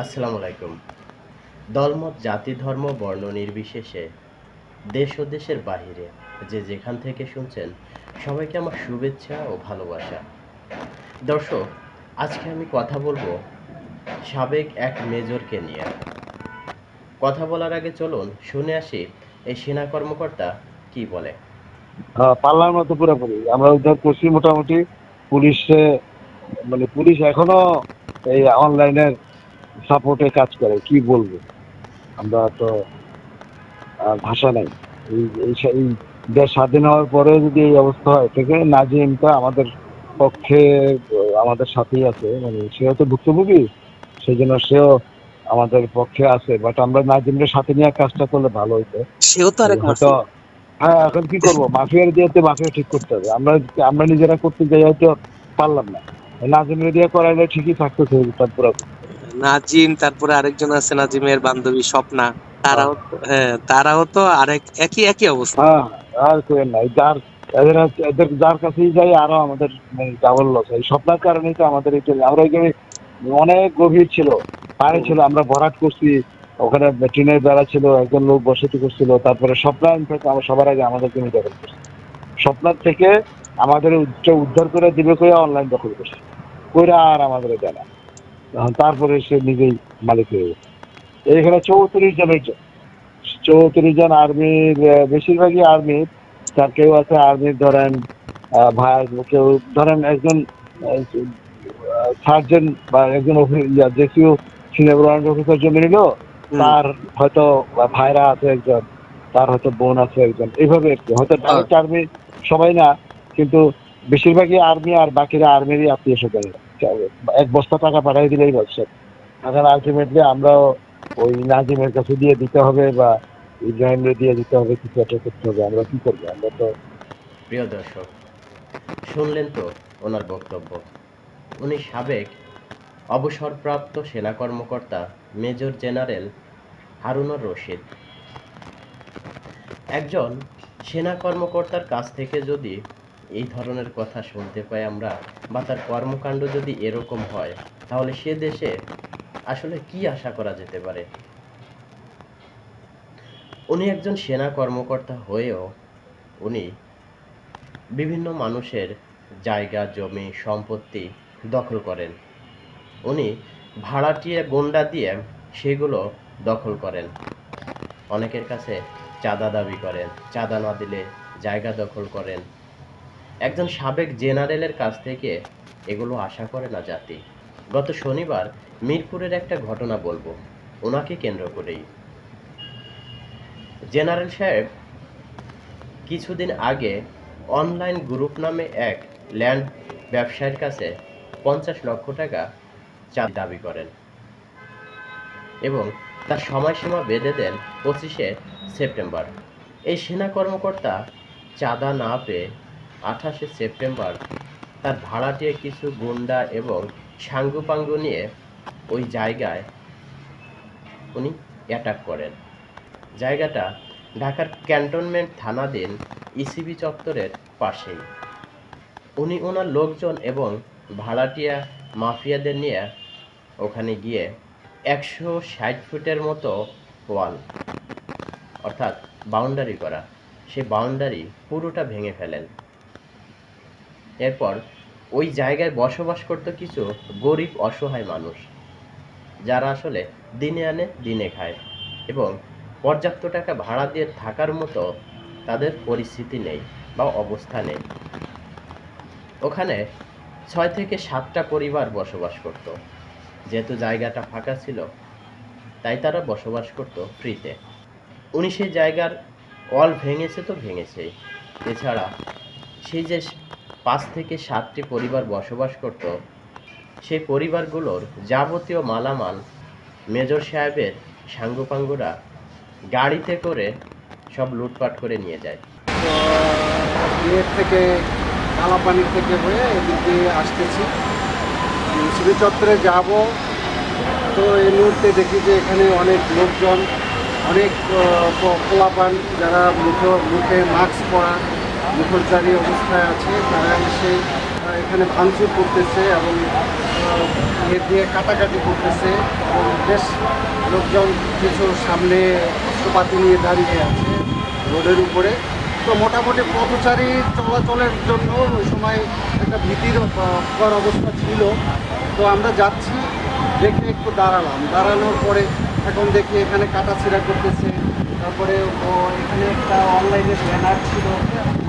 আসসালামু আলাইকুম। দলমত, জাতি, ধর্ম, বর্ণ নির্বিশেষে, দেশ ও দেশের বাহিরে, যে যেখান থেকে শুনছেন, সবাইকে আমার শুভেচ্ছা ও ভালোবাসা। দর্শক, আজকে আমি কথা বলব সাবেক এক মেজরকে নিয়ে। কথা বলার আগে চলুন, শুনে আসি এই সেনা কর্মকর্তা কি বলে। পাল্লার মতো পুরোপুরি। আমরা উদ্ধার করছি মোটামুটি। পুলিশে মানে পুলিশ এখনও এই অনলাইনের সাপোর্টে কাজ করে কি বলব? আমরা তো ভাষা নাই। এই এই দেশ স্বাধীন হওয়ার পরে যদি এই অবস্থা হয় থেকে নাজিমটা আমাদের পক্ষে আমাদের সাথেই আছে। মানে সেও তো ভুক্তভোগী সেই জন্য সেও আমাদের পক্ষে আছে। বাট আমরা নাজিমের সাথে নিয়ে কাজটা করলে ভালো হইতো। সেও তো আরেক হ্যাঁ এখন কি করব? মাফিয়ার দিয়ে মাফিয়া ঠিক করতে হবে। আমরা আমরা নিজেরা করতে যাই হয়তো পারলাম না। নাজিমের দিয়ে করাইলে ঠিকই থাকতো সেই পুরো। নাজিম তারপরে আরেকজন আছে নাজিমের বান্ধবী স্বপ্না। তারাও হ্যাঁ। তারাও তো আরেক একই একই অবস্থা। হ্যাঁ আর কেউ নাই। যার এদের এদের যার কাছেই যাই আরও আমাদের ডাবল লস এই স্বপ্নার কারণেই তো আমাদের এই আমরা ওইখানে অনেক গভীর ছিল। পানি ছিল আমরা ভরাট করছি। ওখানে ট্রেনের বেড়া ছিল একজন লোক বসতি করছিল। তারপরে স্বপ্না ইনফ্যাক্ট আমরা সবার আগে আমাদের জমি দখল করছি। স্বপ্নার থেকে আমাদের উচ্চ- উদ্ধার করে দিবে করে অনলাইন দখল করছে। কইরা আর আমাদের জানা তারপরে সে নিজেই মালিক হয়ে গেছে। এইখানে চৌত্রিশ জনের জন চৌত্রিশ জন আর্মির বেশিরভাগই আর্মির তার কেউ আছে আর্মির ধরেন ভাই কেউ ধরেন একজন সার্জন বা একজন জেসিও সিনিয়র অফিসার জমি নিল। তার হয়তো ভাইরা আছে একজন তার হয়তো বোন আছে একজন এইভাবে হয়তো ডাইরেক্ট আর্মি সবাই না কিন্তু বেশিরভাগই আর্মি আর বাকিরা আর্মিরই আত্মীয় স্বজন এক বস্তা টাকা পাঠিয়ে দিলেই বলছে এখন আলটিমেটলি আমরাও ওই নাজিমের কাছে দিয়ে দিতে হবে বা ইব্রাহিমরে দিয়ে দিতে হবে, কিছু একটা করতে হবে। আমরা কি করব? আমরা তো প্রিয় দর্শক, শুনলেন তো ওনার বক্তব্য। উনি সাবেক অবসরপ্রাপ্ত সেনা কর্মকর্তা মেজর জেনারেল হারুনুর রশিদ। একজন সেনা কর্মকর্তার কাছ থেকে যদি এই ধরনের কথা শুনতে পাই আমরা বা তার কর্মকাণ্ড যদি এরকম হয়, তাহলে সে দেশে আসলে কি আশা করা যেতে পারে? উনি একজন সেনা কর্মকর্তা হয়েও উনি বিভিন্ন মানুষের জায়গা, জমি, সম্পত্তি দখল করেন। উনি ভাড়াটিয়ে গন্ডা দিয়ে সেগুলো দখল করেন। অনেকের কাছে চাঁদা দাবি করেন, চাঁদা না দিলে জায়গা দখল করেন। একজন সাবেক জেনারেলের কাছ থেকে এগুলো আশা করে না জাতি। গত শনিবার মিরপুরের একটা ঘটনা বলব, ওনাকে কেন্দ্র করেই। জেনারেল সাহেব কিছুদিন আগে অনলাইন গ্রুপ নামে এক ল্যান্ড ব্যবসায়ীর কাছে পঞ্চাশ লক্ষ টাকা চাঁদা দাবি করেন এবং তার সময়সীমা বেঁধে দেন পঁচিশে সেপ্টেম্বর। এই সেনা কর্মকর্তা চাঁদা না পেয়ে আঠাশে সেপ্টেম্বর, তার ভাড়াটিয়ে কিছু গুন্ডা এবং সাঙ্গুপাঙ্গু নিয়ে ওই জায়গায় উনি অ্যাটাক করেন। জায়গাটা ঢাকার ক্যান্টনমেন্ট থানাধীন ইসিবি চত্বরের পাশেই। উনি ওনার লোকজন এবং ভাড়াটিয়া মাফিয়াদের নিয়ে ওখানে গিয়ে একশো ষাট ফুটের মতো ওয়াল, অর্থাৎ বাউন্ডারি করা সে বাউন্ডারি পুরোটা ভেঙে ফেলেন। এরপর ওই জায়গায় বসবাস করত কিছু গরিব অসহায় মানুষ, যারা আসলে দিনে আনে, দিনে খায় এবং পর্যাপ্ত টাকা ভাড়া দিয়ে থাকার মতো তাদের পরিস্থিতি নেই বা অবস্থা নেই। ওখানে ছয় থেকে সাতটা পরিবার বসবাস করত। যেহেতু জায়গাটা ফাঁকা ছিল, তাই তারা বসবাস করত ফ্রিতে। উনি সেই জায়গার অল ভেঙেছে তো ভেঙেছেই। এছাড়া সেই যে পাঁচ থেকে সাতটি পরিবার বসবাস করত। সেই পরিবারগুলোর যাবতীয় মালামাল মেজর সাহেবের সাঙ্গুপাঙ্গুরা গাড়িতে করে সব লুটপাট করে নিয়ে যায়। ইয়ের থেকে, কালাপানির থেকে হয়ে এদিক আসতেছি। শিবি চত্বরে যাব। তো এই মুহূর্তে দেখি যে এখানে অনেক লোকজন, অনেক পোলাপান যারা মুখে মুখে মাস্ক পরা মুখোশধারী অবস্থায় আছে তারা এসে এখানে ভাঙচুর করতেছে এবং আহ, এ দিয়ে কাটাকাটি করতেছে এবং বেশ লোকজন কিছু সামনে অস্ত্রপাতি নিয়ে দাঁড়িয়ে আছে রোডের উপরে। তো মোটামুটি পথচারী চলাচলের জন্য ওই সময় একটা ভীতির অবস্থা ছিল। তো আমরা যাচ্ছি দেখে একটু দাঁড়ালাম। দাঁড়ানোর পরে এখন দেখি এখানে কাটাছিড়া করতেছে। তারপরে ও এখানে একটা অনলাইনে ব্যানার ছিল।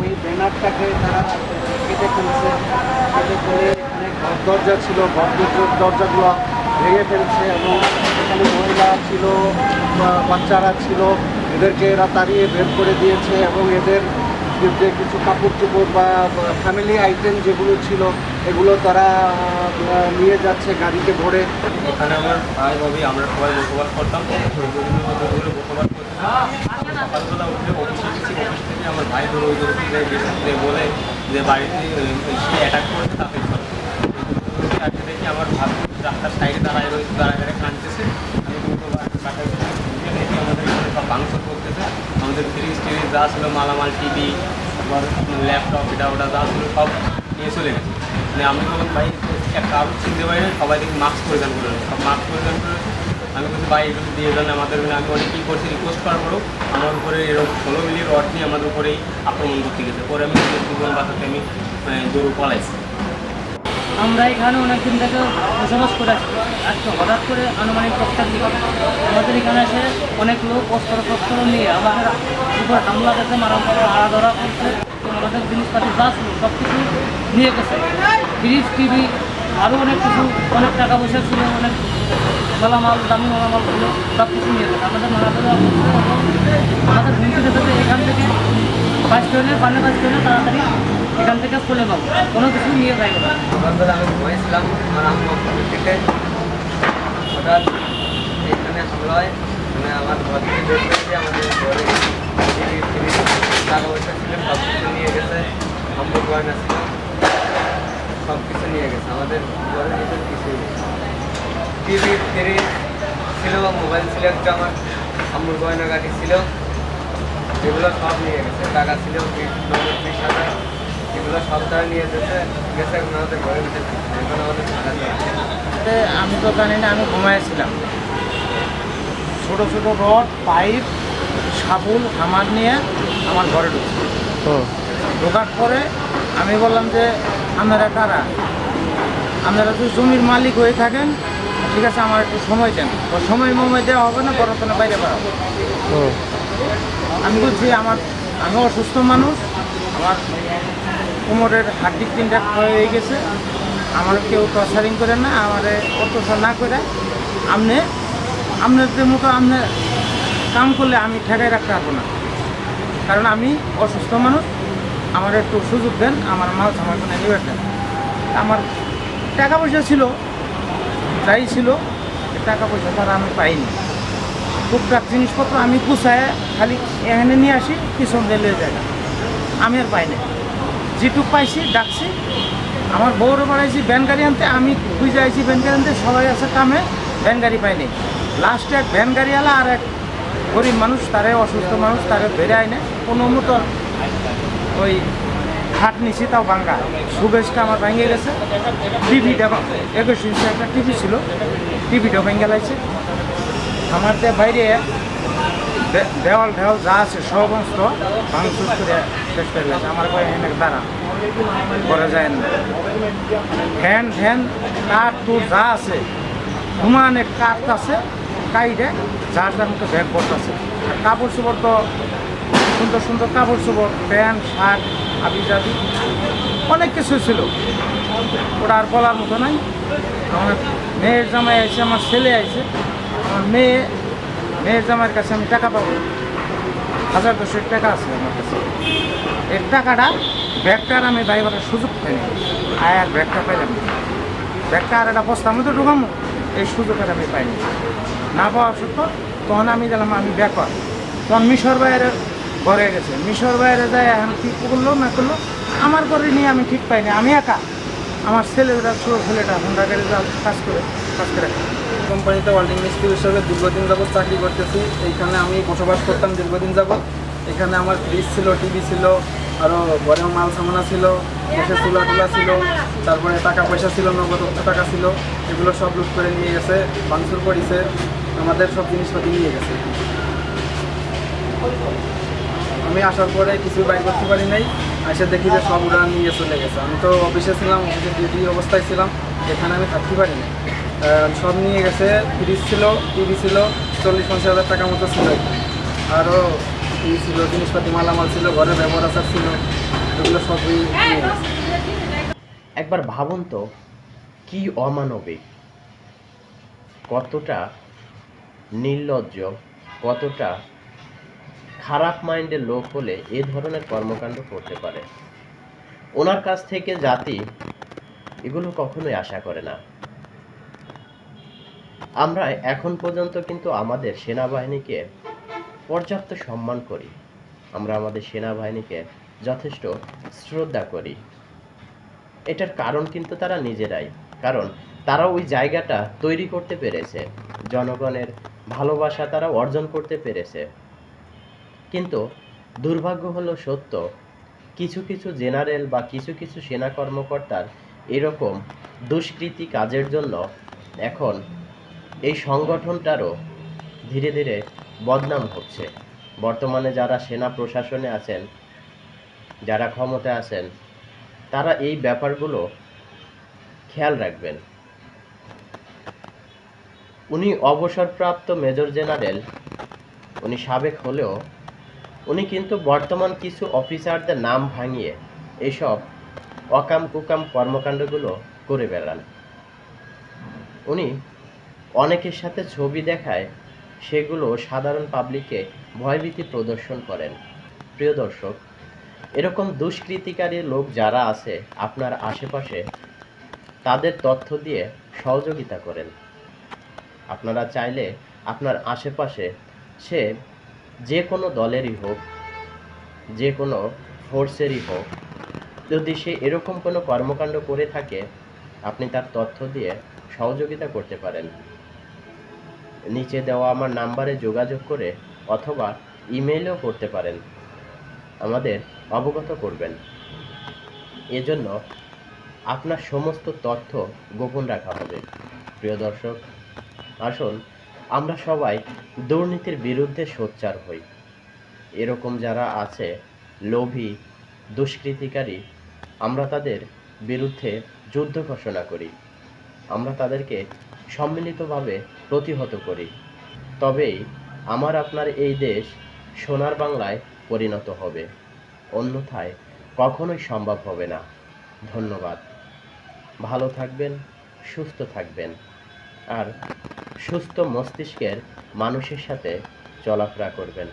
ওই ব্যানারটাকে তারা কেটে ফেলছে। কেটে ফেলে এখানে ঘর দরজা ছিল। ঘর দরজা- দরজাগুলো ভেঙে ফেলছে এবং এখানে মহিলা ছিল বাচ্চারা ছিল। এদেরকে এরা তাড়িয়ে বের করে দিয়েছে এবং এদের যে কিছু কাপড় চোপড় বা ফ্যামিলি আইটেম যেগুলো ছিল, এগুলো তারা নিয়ে যাচ্ছে গাড়িতে ভরে। এখানে আমার ভাই, ভাবি, আমরা সবাই বসবাস করতাম। বসবাস করতাম। সকালবেলা উঠলে অফিসে গেছি। অফিস থেকে আমার ভাই ধরে ওই ধরে বলে যে, বাড়িতে সে অ্যাটাক করেছে তাকে দেখি আমার ভাই রাস্তার সাইডে দাঁড়ায় রয়েছে দাঁড়ায় দাঁড়ায় কাঁদতেছে। আমি দেখি আমাদের ভাঙচুর করতেছে আমাদের ফ্রিজ টিরিজ যা ছিল মালামাল টিভি তারপর ল্যাপটপ এটা ওটা যা ছিল সব নিয়ে চলে গেছে। মানে আমি বললাম, ভাই, একটা আরও চিনতে পারি না সবাই দেখি মাস্ক পরিধান করে সব মাস্ক পরিধান করে আমি বলছি, ভাই, এগুলো দিয়ে দেন, আমাদের মানে আমি অনেক কী করছি রিকোয়েস্ট করার পরেও আমার উপরে এরকম ষোলো মিলি রড নিয়ে আমাদের উপরেই আক্রমণ করতে গেছে। পরে আমি জীবন বাঁচাতে আমি দৌড় পালাইছি। আমরা এখানে অনেকদিন থেকে বসবাস করে আসছি। আজকে হঠাৎ করে আনুমানিক দিল আমাদের এখানে এসে অনেক লোক অস্ত্র শস্ত্র নিয়ে আমাদের উপর হামলা করতে মারা মারা ধরা করছে। আমাদের জিনিসপাতি যা ছিল সব কিছু নিয়ে গেছে। ফ্রিজ টিভি আরও অনেক কিছু, অনেক টাকা পয়সা ছিল, অনেক মালামাল দামি মালামাল ছিল সব কিছু নিয়ে গেছে। আমাদের মারা ধরা করছে এবং আমাদের হুমকি দিতে এখান থেকে বাস ট্রেনে পানে বাস ট্রেনে তাড়াতাড়ি এখান থেকে খুলে পাবো কোনো কিছু নিয়ে যাই না। আমি ঘুমাইছিলাম হঠাৎ এখানে হামলা হয়। মানে আমার ঘর থেকে আমাদের ঘরে টিভি ফ্রিজ টাকা পয়সা ছিল সব কিছু নিয়ে গেছে আম্মুর গয়না ছিল। সব কিছু নিয়ে গেছে। আমাদের ঘরের ভিতরে কিছুই টিভি ফ্রিজ ছিল মোবাইল ছিল আমার গয়না গাড়ি ছিল। এগুলো সব নিয়ে গেছে। টাকা ছিল এগুলো সব তারা নিয়ে যেতে গেছে এখন ঘরের ভিতরে এখন আমি তো জানি না আমি ঘুমাইছিলাম। ছোট ছোট রড পাইপ সাবুন হামার নিয়ে আমার ঘরে ঢুকছে। ঢোকার পরে আমি বললাম যে আপনারা কারা? আপনারা যদি জমির মালিক হয়ে থাকেন। ঠিক আছে আমার একটু সময় দেন। তো সময় মময় দেওয়া হবে না পড়াশোনা বাইরে বেড়াবো আমি বলছি আমার আমি অসুস্থ মানুষ। আমার কোমরের হাড্ডি তিনটা ক্ষয় হয়ে গেছে। আমার কেউ টর্চারিং করে না আমার অত্যাচার না করে। আপনি আপনাদের মতো আপনি কাম করলে আমি ঠেকাই রাখতে পারব না। কারণ আমি অসুস্থ মানুষ, আমার একটু সুযোগ দেন, আমার মাল আমার কোনো নিবে দেন আমার টাকা পয়সা ছিল, যাই ছিল টাকা পয়সা তারা আমি পাইনি। টুকটাক জিনিসপত্র আমি গুছায় খালি এখানে নিয়ে আসি, পিছন লয়ে যায়। আমি আর পাইনি যেটুক পাইছি, ডাকছি। আমার বউরে বাড়াইছি ভ্যান গাড়ি আনতে, আমি খুঁজে আইছি ভ্যান গাড়ি আনতে, সবাই আছে কামে ভ্যান গাড়ি পাইনি লাস্টে এক ভ্যান গাড়িওয়ালা আর এক গরিব মানুষ, তারে অসুস্থ মানুষ, তারে বেড়ে আইনে। কোনো মতো ওই খাট নিছি, তাও ভাঙ্গা। সুবেশটা আমার ভেঙে গেছে। টিভিটা একুশ ইঞ্চি একটা টিভি ছিল। টিভিটাও ভেঙে লাগছে আমার তে বাইরে দেওয়াল ঢেওয়াল যা আছে সমস্ত ভাঙচুর করে শেষ করে গেছে আমার কয় এনে দাঁড়া। করা যায় না। ফ্যান ফ্যান কাঠ টুর যা আছে। সমানে কাঠ আছে। কাইডে যার যার মতো ব্যাগ আছে আর কাপড় চোপড় তো সুন্দর সুন্দর কাপড় চোপড়, প্যান্ট, শার্ট আবি জাবি অনেক কিছু ছিল। ওটা আর বলার মতো নাই। আমার মেয়ের জামাই আছে আমার ছেলে আছে আমার মেয়ে, মেয়ের জামাইয়ের কাছে আমি টাকা পাবো। হাজার দশেক টাকা আছে আমার কাছে। এর টাকাটা ব্যাগটার আমি ড্রাইভারের সুযোগ পাইনি। আয় আর ব্যাগটা পাইলাম ব্যাগটা আর একটা বস্তার মধ্যে ঢুকামো। এই সুযোগটা আমি পাইনি। না পাওয়া সত্ত্বেও তখন আমি গেলাম, আমি ব্যাকর তখন মিশর বাইরে ঘরে গেছে। মিশর বাইরে যায় এখন ঠিক করল, না করল, আমার ঘরে নিয়ে আমি ঠিক পাইনি। আমি একা। আমার ছেলেরা ছোটো ছেলেটা হোন্ডা গাড়ি কাজ করে কাজ করে। কোম্পানিতে ওয়েল্ডিং মিস্ত্রি হিসেবে দীর্ঘদিন যাবৎ চাকরি করতেছি। এইখানে আমি বসবাস করতাম দীর্ঘদিন যাবৎ। এখানে আমার ফ্রিজ ছিল টিভি ছিল আরও ঘরেও মাল সামানা ছিল। দেশে চুলা টুলা ছিল, তারপরে টাকা পয়সা ছিল, নগদ টাকা ছিল, এগুলো সব লুট করে নিয়ে গেছে, ভাঙচুর করেছে, আমাদের সব জিনিসপাতি নিয়ে গেছে। আমি আসার পরে কিছু বাইর করতে পারি নাই, এসে দেখি যে সব ওরা নিয়ে চলে গেছে। আমি তো অফিসে ছিলাম অফিসে ডিউটি অবস্থায় ছিলাম, এখানে আমি থাকতে পারি না সব নিয়ে গেছে ফ্রিজ ছিল, টিভি ছিল, চল্লিশ পঞ্চাশ হাজার টাকা মতো ছিল। আরও ই ছিল, জিনিসপাতি, মালামাল ছিল, ঘরে ব্যবহার আচার ছিল। এগুলো সবই একবার ভাবুন তো কি অমানবিক? কতটা নির্লজ্জ কতটা খারাপ মাইন্ডের লোক হলে এ ধরনের কর্মকাণ্ড করতে পারে? ওনার কাছ থেকে জাতি এগুলো কখনোই আশা করে না। আমরা এখন পর্যন্ত কিন্তু আমাদের সেনাবাহিনীকে পর্যাপ্ত সম্মান করি। আমরা আমাদের সেনাবাহিনীকে যথেষ্ট শ্রদ্ধা করি। এটার কারণ কিন্তু তারা নিজেরাই। কারণ তারা ওই জায়গাটা তৈরি করতে পেরেছে। জনগণের ভালোবাসা তারা অর্জন করতে পেরেছে। কিন্তু দুর্ভাগ্য হলো সত্য, কিছু কিছু জেনারেল বা কিছু কিছু সেনা কর্মকর্তার এরকম দুষ্কৃতি কাজের জন্য এখন এই সংগঠনটারও ধীরে ধীরে বদনাম হচ্ছে। বর্তমানে যারা সেনা প্রশাসনে আছেন যারা ক্ষমতায় আছেন, তারা এই ব্যাপারগুলো খেয়াল রাখবেন। উনি অবসরপ্রাপ্ত মেজর জেনারেল, উনি সাবেক হলেও, উনি কিন্তু বর্তমান কিছু অফিসারদের নাম ভাঙিয়ে এসব অকাম কুকাম কর্মকাণ্ডগুলো করে বেড়ান। উনি অনেকের সাথে ছবি দেখায়, সেগুলো সাধারণ পাবলিকে ভয়ভীতি প্রদর্শন করেন। প্রিয় দর্শক এরকম দুষ্কৃতিকারী লোক যারা আছে, আপনার আশেপাশে, তাদের তথ্য দিয়ে সহযোগিতা করেন। আপনারা চাইলে আপনার আশেপাশে সে যে কোনো দলেরই হোক, যে কোনো ফোর্সেরই হোক, যদি সে এরকম কোনো কর্মকাণ্ড করে থাকে, আপনি তার তথ্য দিয়ে সহযোগিতা করতে পারেন। নিচে দেওয়া আমার নাম্বারে যোগাযোগ করে অথবা ইমেইলও করতে পারেন। আমাদের অবগত করবেন। এজন্য আপনার সমস্ত তথ্য গোপন রাখা হবে। প্রিয় দর্শক, আসুন আমরা সবাই দুর্নীতির বিরুদ্ধে সোচ্চার হই। এরকম যারা আছে, লোভী, দুষ্কৃতিকারী, আমরা তাদের বিরুদ্ধে যুদ্ধ ঘোষণা করি। আমরা তাদেরকে সম্মিলিতভাবে প্রতিহত করি। তবেই আমার আপনার এই দেশ সোনার বাংলায় পরিণত হবে। অন্যথায় কখনোই সম্ভব হবে না। ধন্যবাদ। ভালো থাকবেন, সুস্থ থাকবেন। আর সুস্থ মস্তিষ্কের মানুষের সাথে চলাফেরা করবেন।